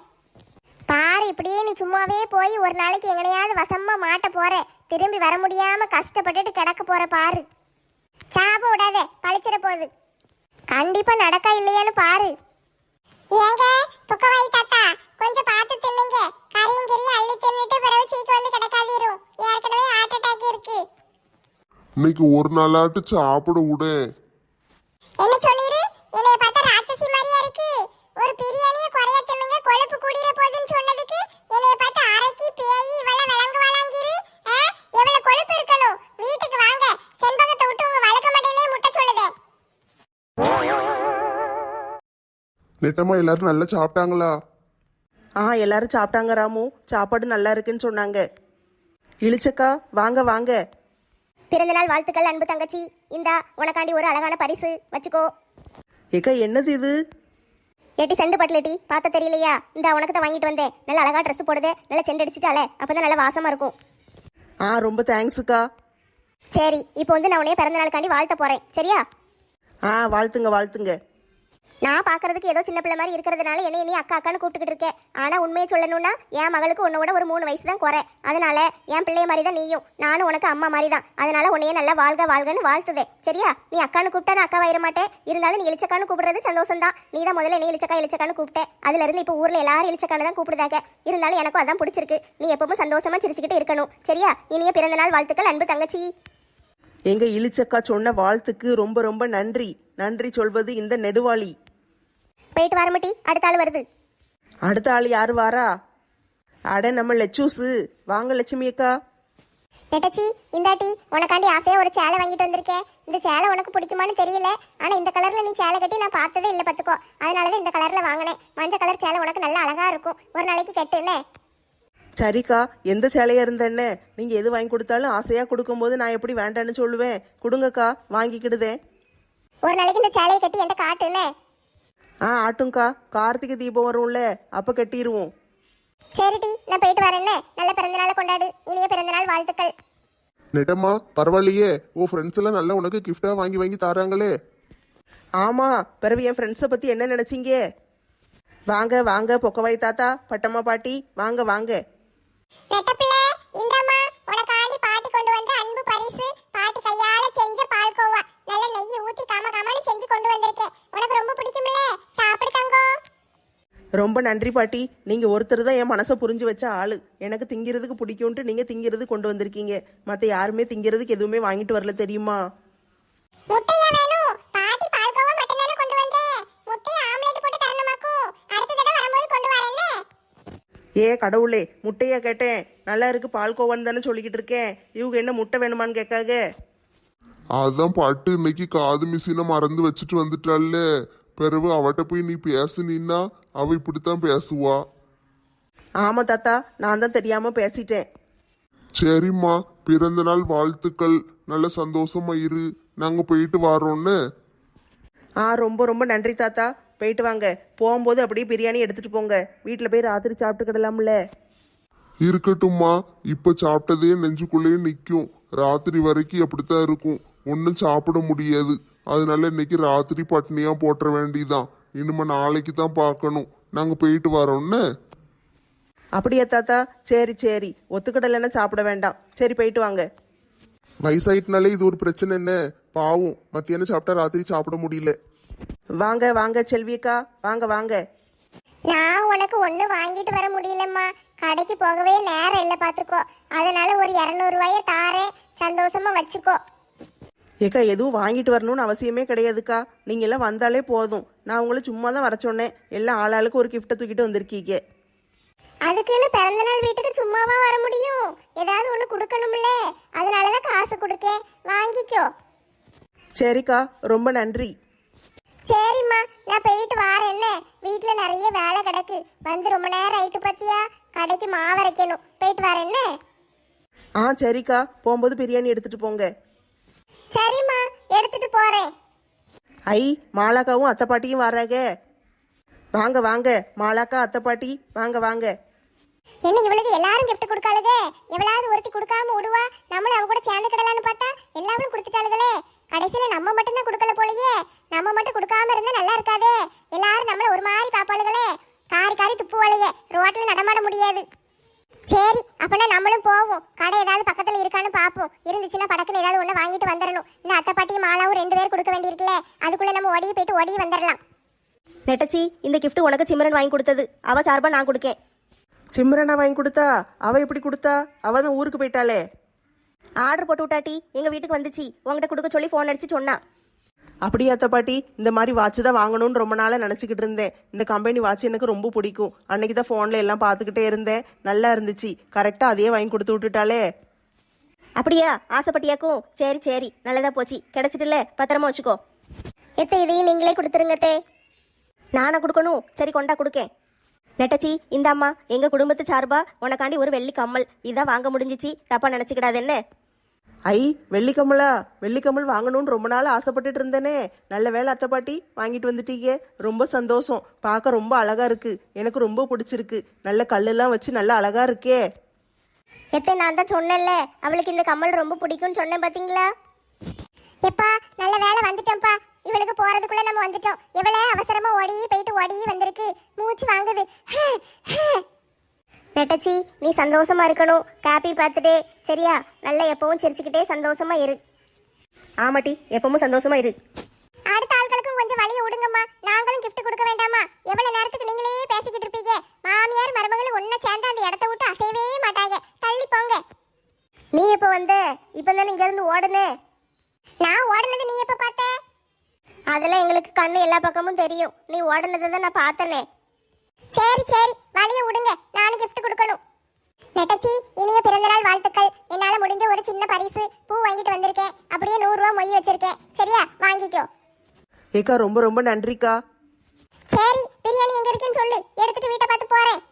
பாரு இப்படியே நீ சும்மாவே போய் ஒரு நாளைக்கு எங்கனையாவது வசமா மாட்ட போற. திரும்பி வர முடியாம கஷ்டப்பட்டுட்டு கிடக்க போற பாரு. சாப விடாத பழிச்சிட போகுது கண்டிப்பா நடக்கா இல்லையான்னு பாரு. ஏங்க புக்கவாய் தாத்தா கொஞ்சம் பார்த்து தின்னுங்க. கறியும் கிரியும் அள்ளி தின்னுட்டு பிறகு சீக்கு வந்து கிடக்காதீரும். ஏற்கனவே ஹார்ட் அட்டாக் இருக்கு. இன்னைக்கு ஒரு நாளாட்டு சாப்பிட விடு. என்ன சொன்னீரு என்னைய பார்த்தா ராட்சசி மாதிரியா இருக்கு ஒரு பிரியாணிய குறைய தின்னுங்க கொழுப்பு கூடிர போகுதுன்னு சொன்னதுக்கு என்னைய பார்த்து அரைக்கி பேயி இவள விளங்கு வழங்கிரு எவ்வளவு கொழுப்பு இருக்கணும் வீட்டுக்கு வாங்க செண்பகத்தை விட்டு உங்க வழக்க மண்டையிலே முட்டை சொல்லுதே நெட்டம்மா எல்லாரும் நல்லா சாப்பிட்டாங்களா? ஆ எல்லாரும் சாப்பிட்டாங்க ராமு. சாப்பாடு நல்லா இருக்குன்னு சொன்னாங்க. இழிச்சக்கா வாங்க வாங்க. பிறந்த நாள் வாழ்த்துக்கள் அன்பு தங்கச்சி. இந்தா உனக்காண்டி ஒரு அழகான பரிசு. வச்சுக்கோ. ஏக்கா என்னது இது? ஏட்டி செண்டு பட்லட்டி பார்த்த தெரியலையா? இந்த உனக்கு தான் வாங்கிட்டு வந்தேன். நல்ல அழகா ட்ரெஸ் போடுதே. நல்லா செண்டு அடிச்சிட்டாலே அப்பதான் நல்ல வாசமா இருக்கும். ஆ ரொம்ப தேங்க்ஸுக்கா சரி இப்போ வந்து நான் உன்னைய பிறந்த நாளுக்காண்டி வாழ்த்த போறேன். சரியா? ஆ வாழ்த்துங்க வாழ்த்துங்க. நான் பார்க்கறதுக்கு ஏதோ சின்ன பிள்ளை மாதிரி இருக்கிறதுனால என்னை நீ அக்கா அக்கான்னு கூப்பிட்டுக்கிட்டு இருக்கேன் ஆனா உண்மையை சொல்லணும்னா என் மகளுக்கு உன்னோட ஒரு மூணு வயசு தான் குறை. அதனால என் பிள்ளைய மாதிரி தான் நீயும். நானும் உனக்கு அம்மா மாதிரி தான். அதனால உன்னைய நல்லா வாழ்க வாழ்கன்னு வாழ்த்துதே. சரியா? நீ அக்கான்னு கூப்பிட்டா நான் அக்கா வயிற மாட்டேன். இருந்தாலும் நீ இழிச்சக்கான்னு கூப்பிடுறது சந்தோஷம் தான் நீ தான் முதல்ல நீ இழிச்சக்கா இழிச்சக்கான்னு கூப்பிட்டேன் அதுல இருந்து இப்போ ஊர்ல எல்லாரும் இளிச்சக்கான்னு தான் கூப்பிடுதாங்க. இருந்தாலும் எனக்கும் அதான் பிடிச்சிருக்கு. நீ எப்பவும் சந்தோஷமா சிரிச்சுக்கிட்டு இருக்கணும். சரியா? இனிய பிறந்த நாள் வாழ்த்துக்கள் அன்பு தங்கச்சி. எங்க இழிச்சக்கா சொன்ன வாழ்த்துக்கு ரொம்ப ரொம்ப நன்றி. நன்றி சொல்வது இந்த நெடுவாளி. போயிட்டு வரமட்டி அடுத்த ஆள் வருது. அடுத்த ஆள் யார் வாரா? அட நம்ம லெச்சூஸு வாங்க லட்சுமி அக்கா. நெட்டச்சி இந்தாட்டி உனக்காண்டி ஆசையா ஒரு சேலை வாங்கிட்டு வந்திருக்கேன் இந்த சேலை உனக்கு பிடிக்குமான்னு தெரியல. ஆனா இந்த கலர்ல நீ சேலை கட்டி நான் பார்த்ததே இல்லை பத்துக்கோ அதனாலதான் இந்த கலர்ல வாங்கினேன். மஞ்சள் கலர் சேலை உனக்கு நல்லா அழகா இருக்கும். ஒரு நாளைக்கு கட்டுன்னு சரிக்கா எந்த சேலையா இருந்த என்ன நீங்க எது வாங்கி கொடுத்தாலும் ஆசையா கொடுக்கும்போது நான் எப்படி வேண்டான்னு சொல்லுவேன். கொடுங்கக்கா வாங்கிக்கிடுதேன் ஒரு நாளைக்கு இந்த சேலையை கட்டி என்கிட்ட காட்டுன்னு ஆ ஆட்டும்க்கா கார்த்திகை தீபம் வரும்ல அப்ப கட்டிடுவோம் சரிடி நான் போயிட்டு வரேன்னு. நல்ல பிறந்த நாளை கொண்டாடு. இனிய பிறந்த நாள் வாழ்த்துக்கள். நெட்டம்மா பரவாயில்லையே. உன் ஃப்ரெண்ட்ஸ் எல்லாம் நல்லா உனக்கு கிஃப்டா வாங்கி வாங்கி தராங்களே. ஆமா பிறகு என் ஃப்ரெண்ட்ஸை பத்தி என்ன நினைச்சீங்க? வாங்க வாங்க பொக்கவாய் தாத்தா பட்டம்மா பாட்டி வாங்க வாங்க. நெட்டப்பிள்ளை! இந்தம்மா உனக்காண்டி பாட்டி கொண்டு வந்த அன்பு பரிசு பாட்டி கையால செஞ்ச பால்கோவா நல்ல நெய்யை ஊத்தி காம காமன்னு செஞ்சு கொண்டு வந்திருக்கேன் உனக்கு ரொம்ப நன்றி பாட்டி. நீங்க ஒருத்தர் தான் என் மனசை புரிஞ்சு வச்ச ஆளு. எனக்கு திங்கிறதுக்கு பிடிக்கும்ட்டு நீங்க திங்கிறது கொண்டு வந்திருக்கீங்க. மத்த யாருமே திங்கிறதுக்கு எதுவுமே வாங்கிட்டு வரல தெரியுமா? ஏ கடவுளே முட்டையா கேட்டேன். நல்லா இருக்கு பால்கோவான்னு தானே சொல்லிக்கிட்டு இருக்கேன். இவங்க என்ன முட்டை வேணுமான்னு கேட்காக? அதான் பாட்டு இன்னைக்கு காது மிஷினை மறந்து வச்சுட்டு வந்துட்டாள்ல பிறகு அவட்ட போய் நீ பேசுனீன்னா அவ இப்படித்தான் பேசுவா. ஆமா தாத்தா நான் தான் தெரியாம பேசிட்டேன். சரிம்மா பிறந்த நாள் வாழ்த்துக்கள். நல்ல சந்தோஷமா இரு. நாங்க போயிட்டு வரோன்னு. ஆ ரொம்ப ரொம்ப நன்றி தாத்தா. போயிட்டு வாங்க. போகும்போது அப்படியே பிரியாணி எடுத்துட்டு போங்க. வீட்டில் போய் ராத்திரி சாப்பிட்டுக்கிடலாம்ல இருக்கட்டும்மா. இப்ப சாப்பிட்டதே நெஞ்சுக்குள்ளேயே நிக்கும். ராத்திரி வரைக்கும் அப்படித்தான் இருக்கும். ஒன்றும் சாப்பிட முடியாது. அதனால இன்னைக்கு ராத்திரி பட்னியா போட்டுற வேண்டியதான் இனிமே நாளைக்கு தான் பார்க்கணும். நாங்க போயிட்டு வரோன்னு அப்படியா தாத்தா? சரி சரி. ஒத்துக்கடலைன்னா சாப்பிட வேண்டாம். சரி போயிட்டு வாங்க. வயசாயிட்டனாலே இது ஒரு பிரச்சனை என்ன? பாவம். மத்தியானம் சாப்பிட்டா ராத்திரி சாப்பிட முடியல. வாங்க வாங்க செல்வியக்கா வாங்க வாங்க. நான் உனக்கு ஒண்ணு வாங்கிட்டு வர முடியலம்மா. கடைக்கு போகவே நேரம் இல்லை பார்த்துக்கோ அதனால ஒரு இரநூறுவாய தாரேன். சந்தோஷமா வச்சுக்கோ. ஏக்கா எதுவும் வாங்கிட்டு வரணும்னு அவசியமே கிடையாதுக்கா. நீங்க எல்லாம் வந்தாலே போதும். நான் உங்களை சும்மா தான் வர சொன்னேன். எல்லாம் ஆளாளுக்கு ஒரு கிஃப்ட்டை தூக்கிட்டு வந்திருக்கீங்க. அதுக்குன்னு பிறந்த நாள் வீட்டுக்கு சும்மாவா வர முடியும்? ஏதாவது ஒண்ணு கொடுக்கணும்ல. அதனாலதான் காசு கொடுக்கேன். வாங்கிக்கோ. சரிக்கா ரொம்ப நன்றி. சரிம்மா நான் போயிட்டு வாரேன். என்ன? வீட்டுல நிறைய வேலை கிடக்கு. வந்து ரொம்ப நேரம் ஆயிட்டு பாத்தியா? கடைக்கு மாவரைக்கணும் போயிட்டு வரேன். என்ன? ஆ சரிக்கா. போகும்போது பிரியாணி எடுத்துட்டு போங்க. சரிம்மா எடுத்துட்டு போறேன். ஐ மாலாக்காவும் அத்தை பாட்டியும் வர்றாங்க. வாங்க வாங்க மாலாக்கா அத்தை பாட்டி வாங்க வாங்க. என்ன இவளுக்கு எல்லாரும் gift கொடுக்காளுக எவ்வளவு ஒருத்தி கொடுக்காம விடுவா? நம்மளும் அவ கூட சேர்ந்து கிடலான்னு பார்த்தா எல்லாரும் கொடுத்துட்டாளுகளே. கடைசியில நம்ம மட்டும் தான் கொடுக்கல போலயே. நம்ம மட்டும் கொடுக்காம இருந்தா நல்லா இருக்காதே. எல்லாரும் நம்மள ஒரு மாதிரி பாப்பாளுகளே காரி காரி துப்புவாளுக. ரோட்ல நடமாட முடியாது. சரி அப்பனா நம்மளும் போவோம். கடை ஏதாவது பக்கத்துல இருக்கான்னு பாப்போம். இருந்துச்சுன்னா படக்குன்னு ஏதாவது ஒண்ணு வாங்கிட்டு வந்துடணும். இந்த அத்தை பாட்டியும் மாலாவும் ரெண்டு பேர் கொடுக்க வேண்டியிருக்குல்ல அதுக்குள்ள நம்ம ஓடி போயிட்டு ஓடி வந்துடலாம். நெட்டச்சி இந்த gift உனக்கு சிம்ரன் வாங்கி கொடுத்தது. அவ சார்பா நான் கொடுக்கேன். சிம்ரனா வாங்கி கொடுத்தா? அவ எப்படி கொடுத்தா? அவ தான் ஊருக்கு போயிட்டாளே. ஆர்டர் போட்டு விட்டாட்டி எங்க வீட்டுக்கு வந்துச்சு. உங்ககிட்ட கொடுக்க சொல்லி ஃபோன் அடிச்சு சொன்னா. அப்படியாத்த பாட்டி? இந்த மாதிரி வாட்ச் தான் வாங்கணும்னு ரொம்ப நாளாக நினச்சிக்கிட்டு இருந்தேன். இந்த கம்பெனி வாட்ச் எனக்கு ரொம்ப பிடிக்கும். அன்னைக்கு தான் ஃபோனில் எல்லாம் பார்த்துக்கிட்டே இருந்தேன். நல்லா இருந்துச்சு. கரெக்டாக அதையே வாங்கி கொடுத்து விட்டுட்டாலே அப்படியா? ஆசைப்பட்டியாக்கும்? சரி சரி. நல்லதா போச்சு. கிடைச்சிட்டுல பத்திரமா வச்சுக்கோ. எத்த இதையும் நீங்களே கொடுத்துருங்க தே நானா கொடுக்கணும்? சரி கொண்டா கொடுக்கேன். நெட்டச்சி இந்தாம்மா. எங்கள் எங்க குடும்பத்து சார்பா உனக்காண்டி ஒரு வெள்ளி கம்மல். இதான் வாங்க முடிஞ்சிச்சு. தப்பா நினைச்சுக்கிடாது என்ன? ஐ வெள்ளிக்கமலா வெள்ளிக்கம்மல் வாங்கணும்னு ரொம்ப நாள் ஆசைப்பட்டுட்டு இருந்தேனே. நல்ல வேலை அத்தை பாட்டி வாங்கிட்டு வந்துட்டீங்க. ரொம்ப சந்தோஷம். பார்க்க ரொம்ப அழகா இருக்கு. எனக்கு ரொம்ப பிடிச்சிருக்கு. நல்ல கல்லெல்லாம் வச்சு நல்லா அழகா இருக்கே. எத்த நான் தான் சொன்னேன்ல அவளுக்கு இந்த கம்மல் ரொம்ப பிடிக்கும்னு சொன்னேன் பாத்தீங்களா? எப்பா நல்ல வேலை வந்துட்டோம்ப்பா இவளுக்கு போறதுக்குள்ள நம்ம வந்துட்டோம். இவளே அவசரமா ஓடி போயிட்டு ஓடி வந்திருக்கு. மூச்சு வாங்குது. நெட்டச்சி நீ சந்தோஷமா இருக்கணும். காப்பி பார்த்துட்டே சரியா? நல்லா எப்பவும் சிரிச்சுக்கிட்டே சந்தோஷமா இரு. ஆமாட்டி எப்பவும் சந்தோஷமா இரு. அடுத்த ஆட்களுக்கும் கொஞ்சம் வழியை விடுங்கம்மா நாங்களும் gift கொடுக்க வேண்டாமா? எவ்வளவு நேரத்துக்கு நீங்களே பேசிக்கிட்டு இருப்பீங்க? மாமியார் மருமகளும் ஒண்ணா சேர்ந்து அந்த இடத்த விட்டு அசையவே மாட்டாங்க. தள்ளி போங்க. நீ எப்போ வந்த? இப்போ தானே இங்கேருந்து ஓடுனே. நான் ஓடுனது நீ எப்ப பார்த்த? அதெல்லாம் எங்களுக்கு கண்ணு எல்லா பக்கமும் தெரியும். நீ ஓடுனதை தான் நான் பார்த்தனே. சரி சரி. வழியை விடுங்க நானும் gift கொடுக்கணும். நெட்டச்சி இனிய பிறந்தநாள் வாழ்த்துக்கள். என்னால முடிஞ்ச ஒரு சின்ன பரிசு. பூ வாங்கிட்டு வந்திருக்கேன். அப்படியே நூறு ரூபா மொய் வச்சிருக்கேன். சரியா? வாங்கிக்கோ. ஏக்கா ரொம்ப ரொம்ப நன்றிக்கா. சரி பிரியாணி எங்க இருக்குன்னு சொல்லு. எடுத்துட்டு வீட்டை பார்த்து போறேன்.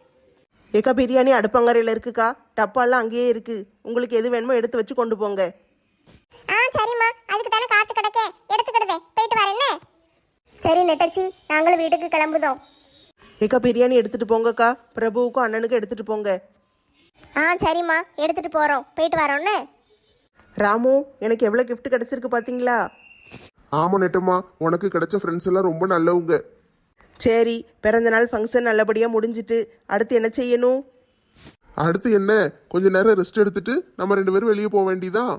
ஏக்கா பிரியாணி அடுப்பங்கரையில் இருக்குக்கா. டப்பாலாம் அங்கேயே இருக்கு. உங்களுக்கு எது வேணுமோ எடுத்து வச்சு கொண்டு போங்க. ஆ சரிம்மா. அதுக்கு தானே காத்து கிடக்க. எடுத்துக்கிடுதே. போயிட்டு வரேன்னு சரி நெட்டச்சி. நாங்களும் வீட்டுக்கு கிளம்புதோம். ஏக்கா பிரியாணி எடுத்துட்டு போங்கக்கா. பிரபுவுக்கும் அண்ணனுக்கும் எடுத்துட்டு போங்க. ஆ சரிம்மா. எடுத்துட்டு போகிறோம் போயிட்டு வரோன்னு? ராமு எனக்கு எவ்வளோ gift கிடைச்சிருக்கு பார்த்தீங்களா ஆமா நெட்டம்மா உனக்கு கிடைச்ச ஃப்ரெண்ட்ஸ் எல்லாம் ரொம்ப நல்லவங்க. சரி பிறந்த நாள் ஃபங்க்ஷன் நல்லபடியாக முடிஞ்சிட்டு அடுத்து என்ன செய்யணும்? அடுத்து என்ன? கொஞ்ச நேரம் ரெஸ்ட் எடுத்துட்டு நம்ம ரெண்டு பேரும் வெளியே போக வேண்டியதான்